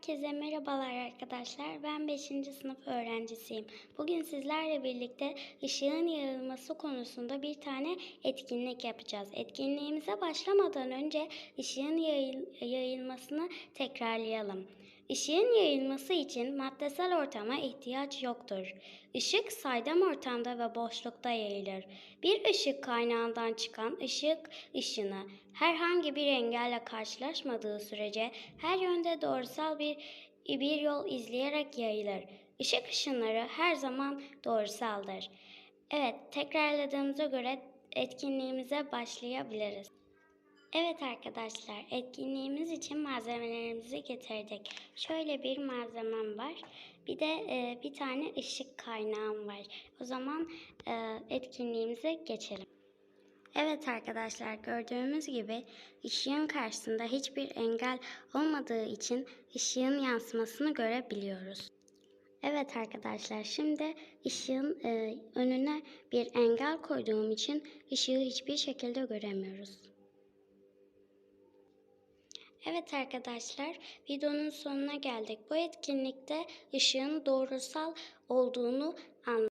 Herkese merhabalar arkadaşlar. Ben 5. sınıf öğrencisiyim. Bugün sizlerle birlikte ışığın yayılması konusunda bir tane etkinlik yapacağız. Etkinliğimize başlamadan önce ışığın yayıl- yayılmasını tekrarlayalım. Işığın yayılması için maddesel ortama ihtiyaç yoktur. Işık saydam ortamda ve boşlukta yayılır. Bir ışık kaynağından çıkan ışık ışını herhangi bir engelle karşılaşmadığı sürece her yönde doğrusal bir bir yol izleyerek yayılır. Işık ışınları her zaman doğrusaldır. Evet, tekrarladığımıza göre etkinliğimize başlayabiliriz. Evet arkadaşlar, etkinliğimiz için malzemelerimizi getirdik. Şöyle bir malzemem var. Bir de e, bir tane ışık kaynağım var. O zaman e, etkinliğimize geçelim. Evet arkadaşlar gördüğümüz gibi ışığın karşısında hiçbir engel olmadığı için ışığın yansımasını görebiliyoruz. Evet arkadaşlar şimdi ışığın e, önüne bir engel koyduğum için ışığı hiçbir şekilde göremiyoruz. Evet arkadaşlar videonun sonuna geldik. Bu etkinlikte ışığın doğrusal olduğunu anladık.